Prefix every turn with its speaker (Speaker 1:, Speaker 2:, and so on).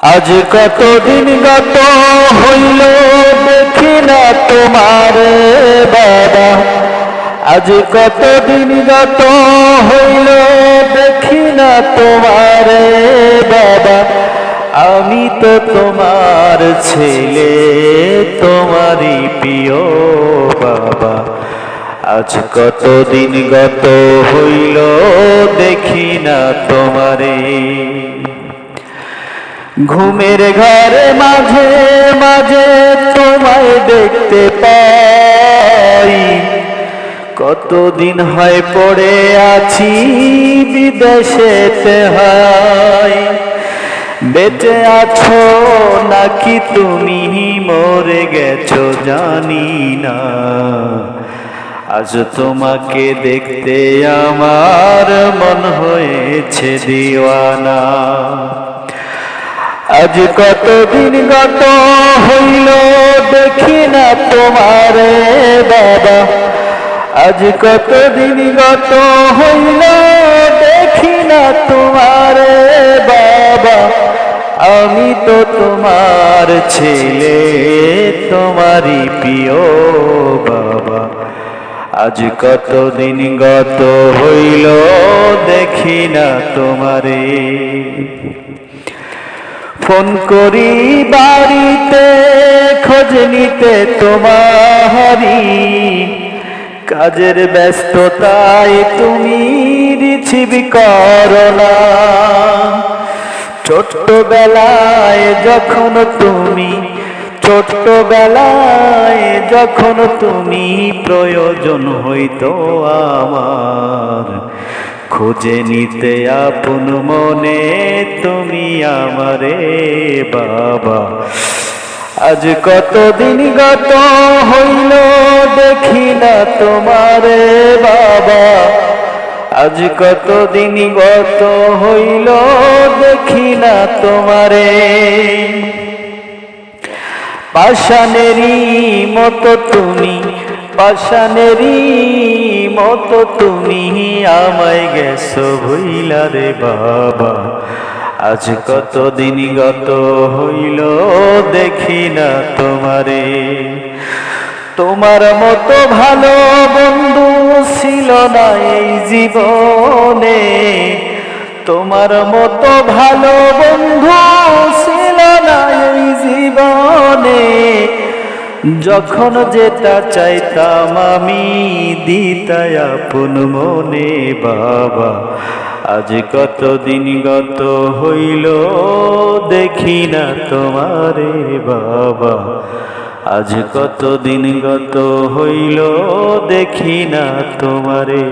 Speaker 1: আজ কতদিন গত হইল দেখি না তোমার বাবা। আজ কতদিন গত হইল দেখি না তোমার বাবা। আমি তো তোমার ছেলে, তোমারই প্রিয় বাবা। আজ কতদিন গত হইল দেখি না তোমারে। ঘুমের ঘরে মাঝে মাঝে তোমায় দেখতে পাই। কতদিন হয় পড়ে আছি বিদেশেতে হয় বেঁচে আছো নাকি তুমি মরে গেছো জানি না। আজ তোমাকে দেখতে আমার মন হয়েছে দিওয়ানা। আজ কতদিন গত হইল দেখি না তোমারে বাবা। আজ কতদিন গত হইল দেখি না তোমারে বাবা। আমি তো তোমার ছেলে, তোমারই প্রিয় বাবা। আজ কতদিন গত হইল দেখি না তোমারে। ফোন করি বাড়িতে, খোঁজ নিতে তোমারি কাজের ব্যস্ততায় তুমি রিছিব করলা ছোট্টবেলায় যখন তুমি, ছোট্টবেলায় যখন তুমি প্রয়োজন হইতো আমার, খুঁজে নিতে আপন মনে আমারে বাবা। আজ কতদিন গত হইল দেখি না তোমারে বাবা। আজ কতদিন গত হইল দেখি না তোমারে। পাশানেরই মতো তুমি পাশানেরই মতো তুমি আমায় গেছো ভইলা রে বাবা। আজ কতদিন গত হইল দেখি না তোমারে। তোমার মতো ভালো বন্ধু ছিল না এই জীবনে। তোমার মতো ভালো বন্ধু ছিল না এই জীবনে। যখন যেটা চাইতাম আমি দিতাই আপন মনে বাবা। আজ কত দিন গত হইল দেখি না তোমারে বাবা। আজ কত দিন গত হইল দেখি না তোমারে।